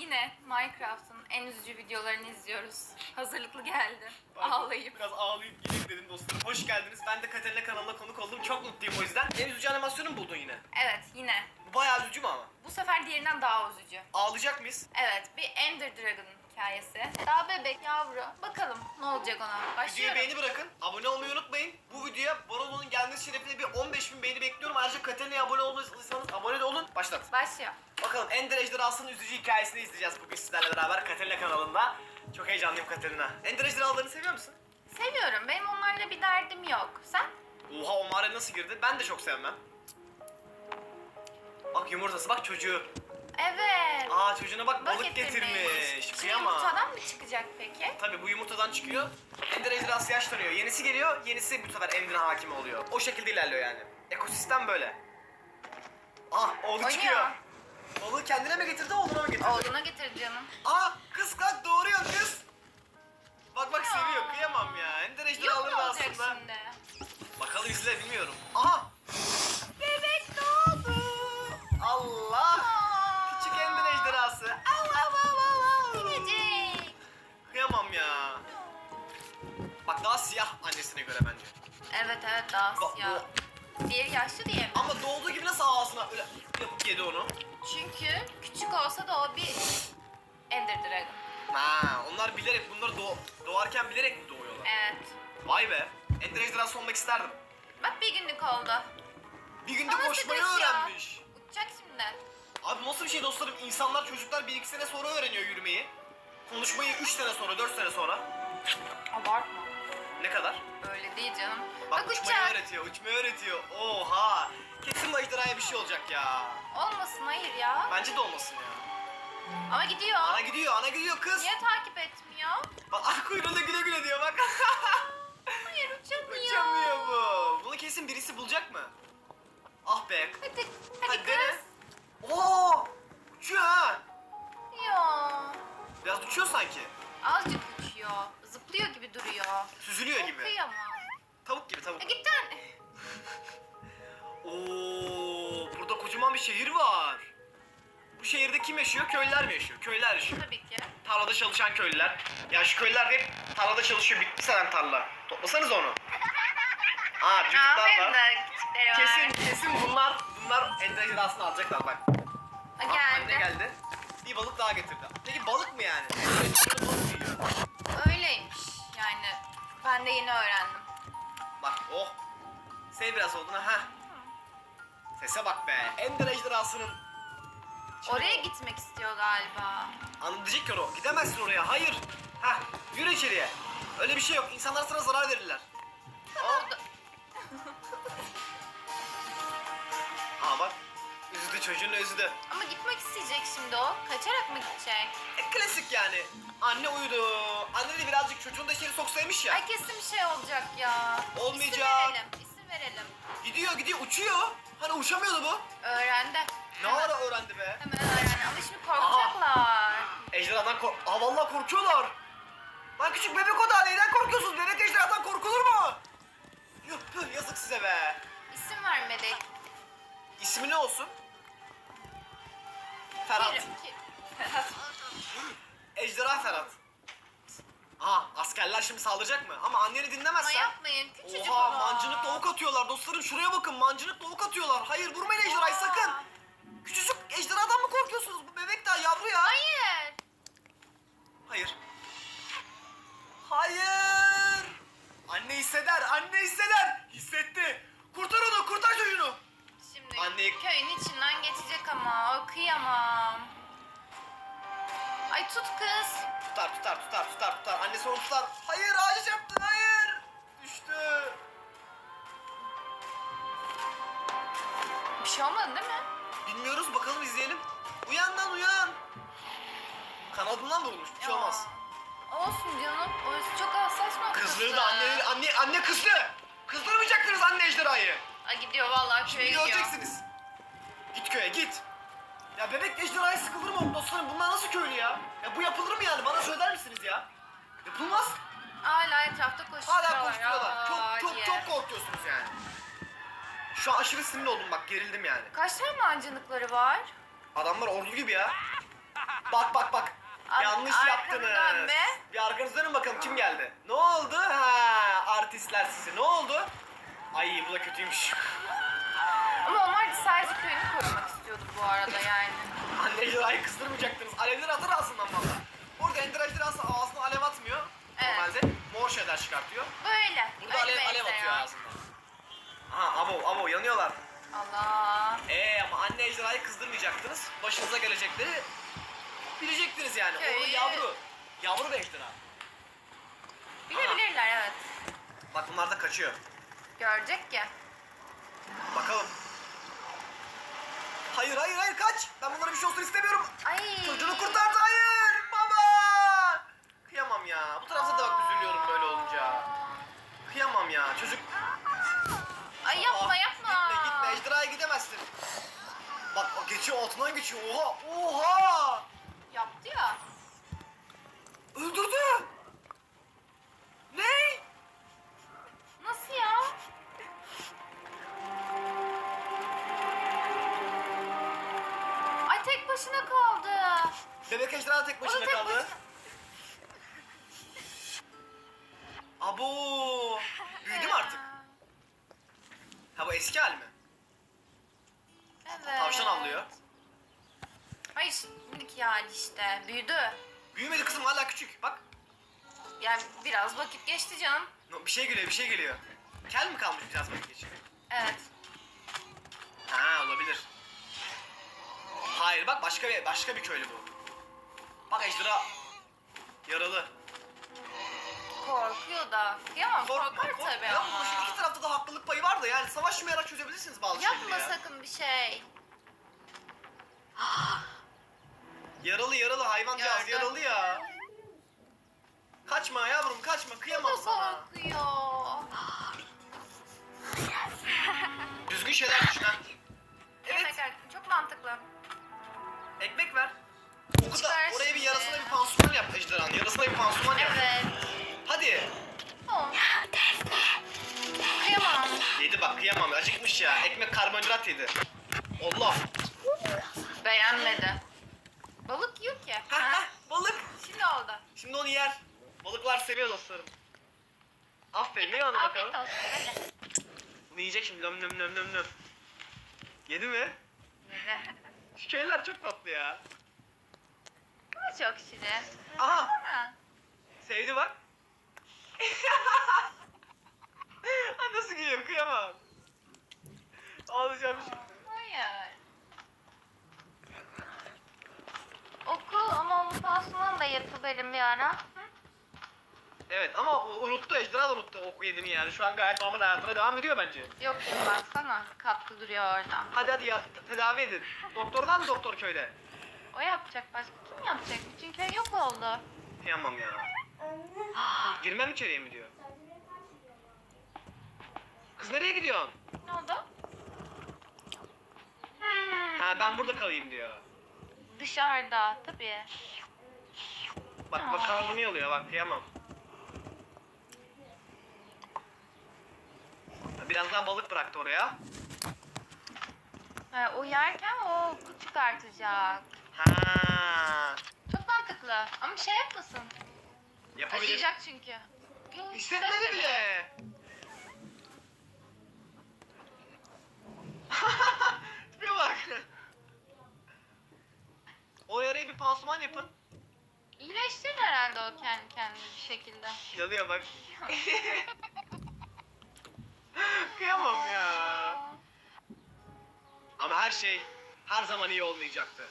Yine Minecraft'ın en üzücü videolarını izliyoruz. Hazırlıklı geldi. Pardon, Ağlayıp. Biraz ağlayıp geleyim dedim dostlarım. Hoş geldiniz. Ben de Katerina kanalına konuk oldum. Çok mutluyum o yüzden. En üzücü animasyonu mu buldun yine? Evet yine. Bu bayağı üzücü mü ama? Bu sefer diğerinden daha üzücü. Ağlayacak mıyız? Evet bir Ender Dragon hikayesi. Daha bebek yavru. Bakalım ne olacak ona. Videoya Başlıyorum. beğeni bırakın. Abone olmayı unutmayın. Bu videoya Barolo'nun gelmesi şerefine bir 15 bin beğeni bekliyorum. Ayrıca Katerina'ya abone olmadıysanız abone de olun. Başlat. Başlıyor. Bakalım Ender Ejderhası'nın üzücü hikayesini izleyeceğiz bugün sizlerle beraber Katerina kanalında. Çok heyecanlıyım Katerina. Ender Ejderhalarını seviyor musun? Seviyorum. Benim onlarla bir derdim yok. Sen? Oha o mağaraya nasıl girdi? Ben de çok sevmem. Bak yumurtası bak çocuğu. Evet. Aa çocuğuna bak Bak balık getirmiş. Şu Kıyamam. yumurtadan mı çıkacak peki? Tabii bu yumurtadan çıkıyor. Ender ejderhası yaşlanıyor. Yenisi geliyor. Yenisi bu sefer Ender'in hakimi oluyor. O şekilde ilerliyor yani. Ekosistem böyle. Ah oğlu Oynuyor. çıkıyor. Oğlu kendine mi getirdi oğluna mı getirdi? Oğluna getir canım. Aa kız kalk doğuruyor kız. Bak bak Ya. seviyor kıyamam ya. Ender Yok ejderhaları mu da olacak aslında. şimdi? Bakalım izle bilmiyorum. Aha Evet Bak, siyah. Bir yaşlı diye mi? Ama doğduğu gibi nasıl ağzına öyle yapıp yedi onu? Çünkü küçük olsa da o bir Ender Dragon. Ha, onlar bilerek bunları doğ doğarken bilerek mi doğuyorlar? Evet. Vay be. Ender ejderhası olmak isterdim. Bak bir günlük oldu. Bir günde Ama koşmayı sıkış ya. öğrenmiş. Uçacak şimdi. Abi nasıl bir şey dostlarım? İnsanlar çocuklar bir iki sene sonra öğreniyor yürümeyi. Konuşmayı 3 sene sonra, 4 sene sonra. Abartma. Ne kadar? Öyle değil canım. Bak, Bak, uçmayı uçacak. öğretiyor, uçmayı öğretiyor. Oha! Kesin bu ejderhaya bir şey olacak ya. Olmasın hayır ya. Bence de olmasın ya. Ama gidiyor. Ana gidiyor, ana gidiyor kız. Niye takip etmiyor? Bak ah, kuyruğunda güle güle diyor bak. Hayır uçamıyor. Uçamıyor bu. Bunu kesin birisi bulacak mı? Ah be. Hadi, hadi, Hadi dene. kız. Oo! Uçuyor ha. Ya. Biraz uçuyor sanki. Azıcık uçuyor. Zıplıyor gibi Süzülüyor gibi. Kıyamam. Tavuk gibi tavuk. E git lan. Oo, burada kocaman bir şehir var. Bu şehirde kim yaşıyor? Köylüler mi yaşıyor? Köylüler yaşıyor. Tabii ki. Tarlada çalışan köylüler. Ya şu köylüler de hep tarlada çalışıyor. Bitti zaten tarla. Toplasanız onu. Aa çocuklar Aferin var. de küçükleri var. Kesin kesin bunlar bunlar ender ejderhasını alacaklar bak. Ha, Bak, geldi. Anne geldi. Bir balık daha getirdi. Peki balık mı yani? Balık yiyor. Ben de yeni öğrendim. Bak oh. Sev biraz olduğuna ha. Sese bak be. Ender ejderhasının. Şimdi Oraya gitmek istiyor galiba. Anı diyecek ki o. Gidemezsin oraya. Hayır. Ha, yürü içeriye. Öyle bir şey yok. İnsanlar sana zarar verirler. Üzüldü çocuğun üzüldü. Ama gitmek isteyecek şimdi o. Kaçarak mı gidecek? E, klasik yani. Anne uyudu. Anne de birazcık çocuğunu da içeri soksaymış ya. Ay kesin bir şey olacak ya. Olmayacak. İsim verelim. İsim verelim. Gidiyor gidiyor uçuyor. Hani uçamıyordu bu. Öğrendi. Ne Hemen- ara öğrendi be? Hemen öğrendi. Ama şimdi korkacaklar. Ejderhadan kork... Aa vallahi korkuyorlar. Lan küçük bebek o da neyden korkuyorsunuz? Bebek ejderhadan korkulur mu? Yuh, yuh, yazık size be. İsim vermedik. İsmi ne olsun? Ferhat. Kerim, Ferhat. Ejderha Ferhat. Aa askerler şimdi saldıracak mı? Ama anneni Ama dinlemezsen. yapmayın. Küçücük Oha olan. mancınıkla ok atıyorlar dostlarım şuraya bakın mancınıkla ok atıyorlar. Hayır vurmayın ejderhayı sakın. Küçücük ejderhadan mı korkuyorsunuz? Bu bebek daha yavru ya. Hayır. Orası çok hassas noktası. Kızdırdı anne, anne, anne kızdı. Kızdırmayacaktınız anne ejderhayı. Ay gidiyor vallahi köye gidiyor. göreceksiniz. Git köye git. Ya bebek ejderhaya sıkılır mı dostlarım? Bunlar nasıl köylü ya? Ya bu yapılır mı yani? Bana söyler misiniz ya? Yapılmaz. Hala etrafta koşturuyorlar. Hala koşturuyorlar. Çok çok diye. çok korkuyorsunuz yani. Şu an aşırı sinirli oldum bak gerildim yani. Kaç tane mancınıkları var? Adamlar ordu gibi ya. Bak bak bak. Yanlış yaptınız. dönme. Bir arkanızı dönün bakalım kim geldi. Ne oldu? Ha, artistler sizi. Ne oldu? Ay bu da kötüymüş. Ama onlar sadece köyünü korumak istiyordu bu arada yani. Anne ejderhayı kızdırmayacaktınız. Alevleri atır ağzından valla. Burada ender ejderhası ağzına alev atmıyor. Evet. Normalde mor şeyler çıkartıyor. Böyle. Burada öyle alev, alev benzer atıyor ya. ağzından. Aha abo abo yanıyorlar. Allah. Ee ama anne ejderhayı kızdırmayacaktınız. Başınıza gelecekleri bilecektiniz yani. Orada yavru. Yavru bir ejderha. Bilebilirler evet. Bak bunlar da kaçıyor. Görecek ki. Bakalım. Hayır hayır hayır kaç. Ben bunlara bir şey olsun istemiyorum. Ay. Çocuğunu kurtardı hayır. Baba. Kıyamam ya. Bu tarafta da bak üzülüyorum böyle olunca. Kıyamam ya. Çocuk Ay yapma Ah, yapma. Gitme gitme ejderhaya gidemezsin. Bak o geçiyor altından geçiyor. Oha oha. Öldürdü. Ne? Nasıl ya? Ay tek başına kaldı. Bebek ejderha tek başına tek kaldı. başına. Abo. Büyüdü mü artık? Ha bu eski hal mi? Evet. Tavşan avlıyor. Hayır şimdiki yani işte büyüdü. Büyümedi kızım hala küçük. Bak. Yani biraz vakit geçti canım. No, Bir şey geliyor bir şey geliyor. Kel mi kalmış biraz vakit geçiyor? Evet. Ha olabilir. Hayır bak başka bir başka bir köylü bu. Bak ejderha yaralı. Korkuyor da. Kıyamam korkar tabii Ya ama. bu şimdi iki tarafta da haklılık payı var da yani savaşmayarak çözebilirsiniz bazı Yapma şeyleri ya. sakın bir şey. Yaralı yaralı hayvancağız yaralı ya. Kaçma yavrum kaçma O kıyamam sana. korkuyor. Düzgün şeyler düşün ha. Evet Evet. Çok mantıklı. ekmek ver. Oku da Çıkar oraya bir yarasına bir pansuman yap ejderhanın. Yarasına bir pansuman yap. Evet. Hadi. Oh. Kıyamam. Yedi bak kıyamam acıkmış ya. Ekmek karbonhidrat yedi. Allah. Beğenmedi. Balık yiyor ki. Ha ha balık. Şimdi oldu. Şimdi onu yer. Balıklar seviyor dostlarım. Aferin onu Afiyet bakalım. olsun. Hadi. Bunu yiyecek şimdi nöm nöm nöm nöm nöm. Yedi mi? Yedi. Şu şeyler çok tatlı ya. Bu çok şirin. Aha Ha. sevdi bak. Ha, Nasıl gülüyor kıyamam. Ağlayacağım şimdi. Hayır. Okul ama onun yapıverim bir ara. Evet ama unuttu ejderha da unuttu oku yediğini yani. Şu an gayet normal hayatına devam ediyor bence. Yok şimdi baksana katlı duruyor orada. Hadi hadi ya tedavi edin. Doktordan mı doktor köyde? O yapacak başka kim yapacak? Bütün köy yok oldu. Kıyamam ya. Girmem içeriye mi diyor. Kız nereye gidiyorsun? Ne oldu? Ha ben burada kalayım diyor. Dışarıda tabii. Bak karnını yalıyor bak kıyamam. Biraz daha balık bıraktı oraya. Ha, o yerken o çıkartacak. Ha. Çok mantıklı ama şey yapmasın. Yapabilir. Acıyacak çünkü. Yok, Hissetmedi bile. Tipe bak. O yaraya bir pansuman yapın. İyileştirir herhalde o kendi kendine bir şekilde. Yanıyor bak. Kıyamam ya. Ama her şey her zaman iyi olmayacaktı.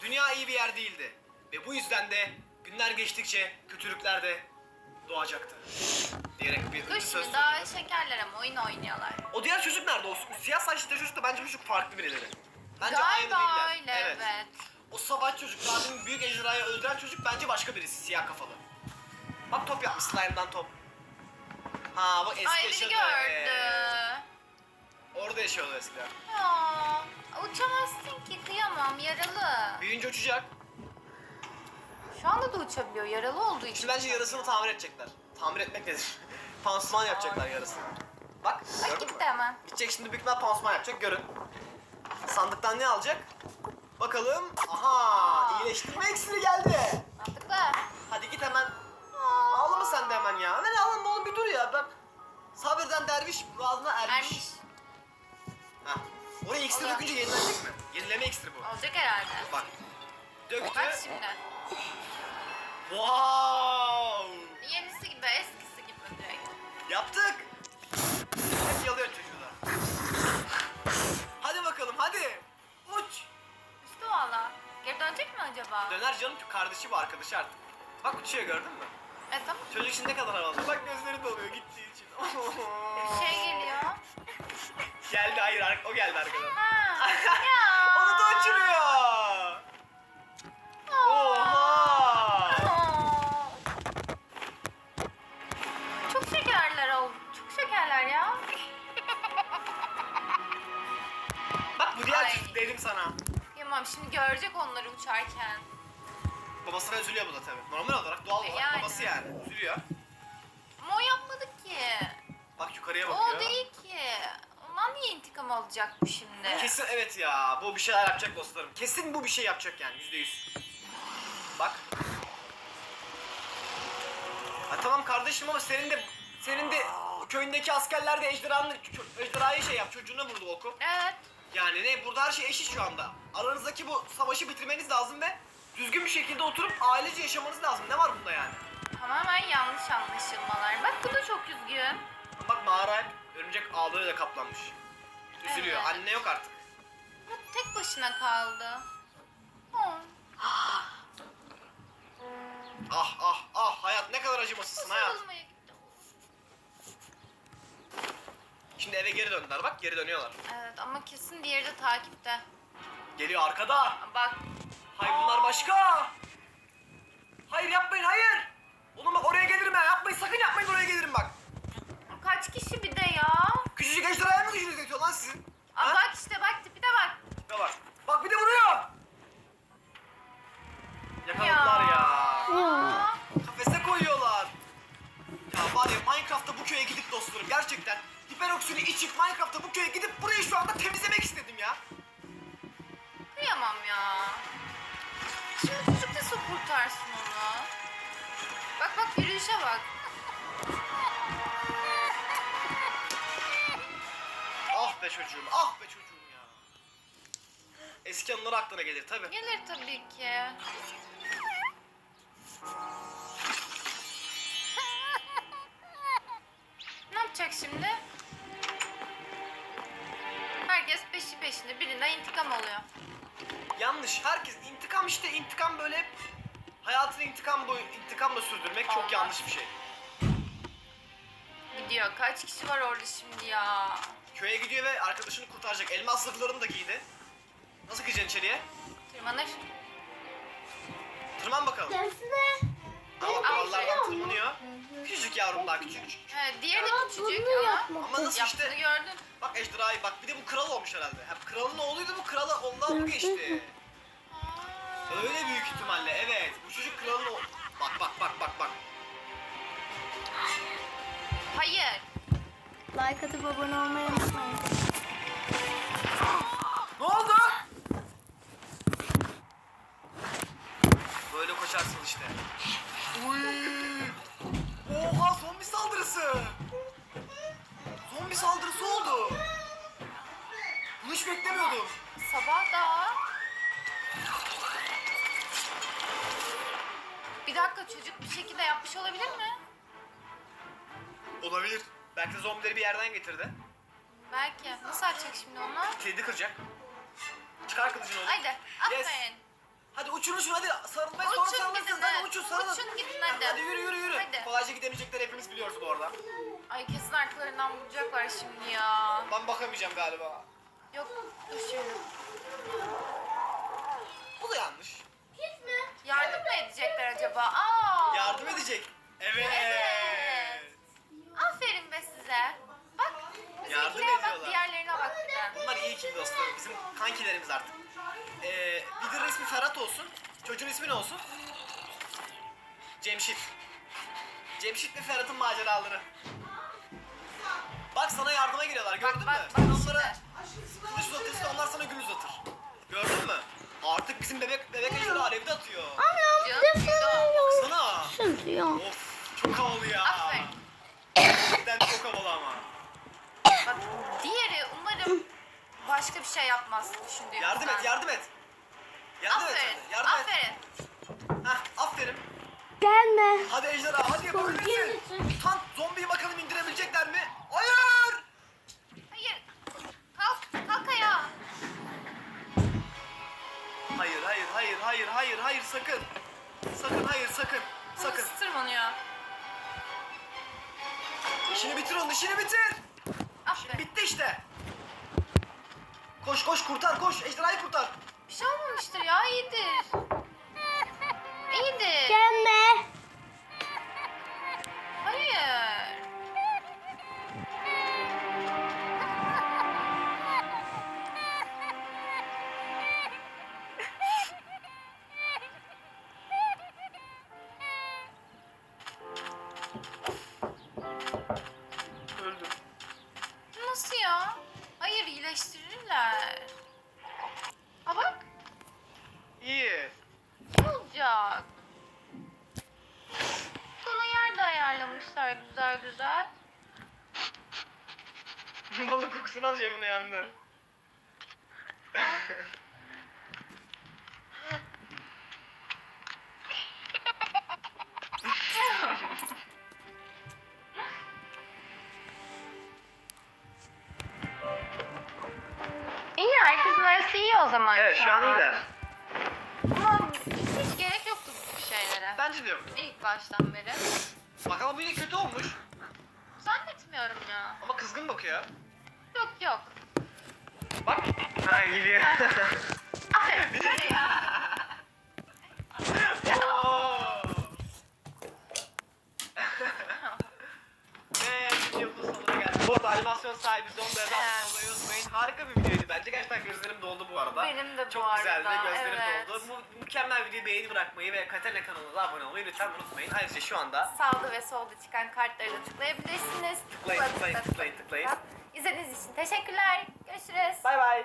Dünya iyi bir yer değildi. Ve bu yüzden de günler geçtikçe kötülükler de doğacaktı. Diyerek bir Dur söz şimdi söyledim. daha şekerler ama oyun oynuyorlar. O diğer çocuk nerede? O siyah saçlı çocuk da bence bu çocuk farklı birileri. Bence Galiba aynı değiller. öyle evet. O savaş çocuk, zaten büyük ejderhayı öldüren çocuk bence başka birisi, siyah kafalı. Bak top yapmış, slime'dan top. Ha bak eski Ay beni yaşadı. gördü. Orada yaşıyordu eskiden. Ya, uçamazsın ki kıyamam yaralı. Büyüyünce uçacak. Şu anda da uçabiliyor yaralı olduğu için. Şimdi bence yarısını tamir edecekler. Tamir etmek nedir? pansuman yapacaklar yarısını. Bak Ay gördün mü? gitti hemen. Gidecek şimdi büyük ihtimal pansuman yapacak görün. Sandıktan ne alacak? Bakalım. Aha iyileştirme iksiri geldi. Mantıklı. Hadi git hemen. Ağlama sen de hemen ya. Ne ağlama oğlum bir dur ya. Bak. Sabirden derviş muradına ermiş. Ermiş. Hah. Oraya iksir Olur. dökünce yenilenecek mi? Yenileme iksiri bu. Olacak herhalde. Bak. Döktü. Bak şimdi. Wow. Yenisi gibi, eskisi gibi direkt. Yaptık. Hep yalıyor çocuğu dönecek mi acaba? Döner canım kardeşi bu arkadaşı artık. Bak uçuyor gördün mü? Evet tamam. Çocuk için ne kadar havalı. Bak gözleri doluyor gittiği için. Bir şey geliyor. Geldi hayır o geldi arkadan. Ha. ya. Onu da uçuruyor. Babasına üzülüyor bu da tabii. Normal olarak doğal E, olarak yani. babası yani. Üzülüyor. Ama o yapmadı ki. Bak yukarıya bakıyor. O değil ki. Ondan niye intikam alacak bu şimdi? Kesin evet ya. Bu bir şeyler yapacak dostlarım. Kesin bu bir şey yapacak yani yüzde yüz. Bak. Ha, tamam kardeşim ama senin de senin de köyündeki askerler de ejderhanı, ço- ejderhayı şey yap çocuğuna vurdu oku. Evet. Yani ne burada her şey eşit şu anda. Aranızdaki bu savaşı bitirmeniz lazım ve düzgün bir şekilde oturup ailece yaşamanız lazım. Ne var bunda yani? Tamamen yanlış anlaşılmalar. Bak bu da çok üzgün. Bak mağara örümcek ağlarıyla kaplanmış. Üzülüyor. Evet. Anne yok artık. Bu tek başına kaldı. Oh. Ah ah ah hayat ne kadar acımasızsın hayat. Sarılmaya gitti. Şimdi eve geri döndüler bak geri dönüyorlar. Evet ama kesin diğeri de takipte. Geliyor arkada. Bak Hayır bunlar başka. Hayır yapmayın hayır. Oğlum bak oraya gelirim ben yapmayın sakın yapmayın oraya gelirim bak. kaç kişi bir de ya. Küçücük ejderhaya mı gücünüz yetiyor lan sizin? Aa, Ha? bak işte bak tipi de bak. Ne var? Bak bir de vuruyor. Yakaladılar ya. Aa, Kafese koyuyorlar. Ya var ya Minecraft'ta bu köye gidip dostlarım gerçekten hiperoksini içip Minecraft'ta bu köye gidip çocuğum, ah be çocuğum ya. Eski anılar aklına gelir tabi. Gelir tabii ki. ne yapacak şimdi? Herkes peşi peşinde birinden intikam alıyor. Yanlış. Herkes intikam işte intikam böyle hayatını intikam boyu intikamla sürdürmek çok Olmaz. yanlış bir şey. Gidiyor. Kaç kişi var orada şimdi ya? Köye gidiyor ve arkadaşını kurtaracak. Elmas zırhlarını da giydi. Nasıl gireceksin içeriye? Tırmanır. Tırman bakalım. Defne. Ama duvarlardan şey tırmanıyor. Küçücük yavrum daha küçük. Evet, diğeri de Aa, küçücük bunu ama yapmak Ama nasıl yaptığını işte? gördün. Bak ejderhayı bak bir de bu kral olmuş herhalde. Hem kralın oğluydu bu krala ondan bu geçti. Öyle büyük ihtimalle evet. Bu çocuk kralın oğlu. Bak bak bak bak bak. Hayır. Like atıp abone olmayı Olabilir. Belki de zombileri bir yerden getirdi. Belki. Nasıl açacak şimdi onu? Kilidi kıracak. Çıkar kılıcını oğlum. Haydi. Yes. Aferin. Hadi uçun uçun hadi sarılmaya sonra Uçun gidin sarılırsınız. hadi. Hadi uçun sarılın. Uçun gidin hadi. Hadi yürü yürü yürü. Hadi. Kolayca gidemeyecekler hepimiz biliyoruz bu arada. Ay kesin arkalarından vuracaklar şimdi ya. Ben bakamayacağım galiba. Yok dur. Bu da yanlış. Yardım mı edecekler acaba? Aa. Yardım edecek. Evet. Size. Bak. Yardım bizimkilere bak ediyorlar. diğerlerine bak bir de. Bunlar iyi ki dostlarım. Bizim kankilerimiz artık. Ee, Leader'ın ismi Ferhat olsun. Çocuğun ismi ne olsun? Cemşit. Cemşit ve Ferhat'ın maceraları. Bak sana yardıma geliyorlar gördün Bak, mü? bak, Sen bak onlara kılıç uzatırsın onlar sana gül uzatır. Gördün mü? Artık bizim bebek bebek ejderi alevde atıyor. Ana Canım, bir güzel. yok. Sana. Sözü yok. Of çok havalı ya. Aferin. Gerçekten çok havalı ama. Bak diğeri umarım başka bir şey yapmaz düşündüğümüzden. Yardım et yardım et. Yardım et. Aferin. hadi, Yardım et. Aferin. Heh, aferin. Gelme. Hadi ejderha hadi yapabilirsin. Mutant zombiyi bakalım indirebilecekler mi? Hayır. Hayır. Kalk. Kalk ayağa. Hayır hayır hayır hayır hayır hayır sakın. Sakın hayır sakın. Sakın. Nasıl tırmanıyor? İşini bitir onun işini bitir. Aferin. Bitti işte. Koş koş kurtar koş ejderhayı kurtar. Bir şey olmamıştır ya. İyidir. Ayarlamışlar güzel güzel. Balık kokusunu al cebine yandı. İyi herkesin arası iyi o zaman. evet şu an iyiler. Ama hiç gerek yoktu bu şeylere. Bence de yok. İlk baştan beri. Bak ama bu yine kötü olmuş. Zannetmiyorum ya. Ama kızgın bakıyor. Yok yok. Bak. Ha gidiyor. Aferin. Oo. Bu arada animasyon sahibi Beyaz'a Evet. olmayı unutmayın. Harika bir videoydu bence. Gerçekten gözlerim doldu bu arada. Benim de bu Çok güzeldi. arada, Gözlerim evet. doldu. Bu mükemmel videoyu beğeni bırakmayı ve Katerina kanalına abone olmayı lütfen unutmayın. Ayrıca şu anda Sağda ve solda çıkan kartları da tıklayabilirsiniz. tıklayın tıklayın tıklayın tıklayın. İzlediğiniz için teşekkürler. Görüşürüz. Bay bay.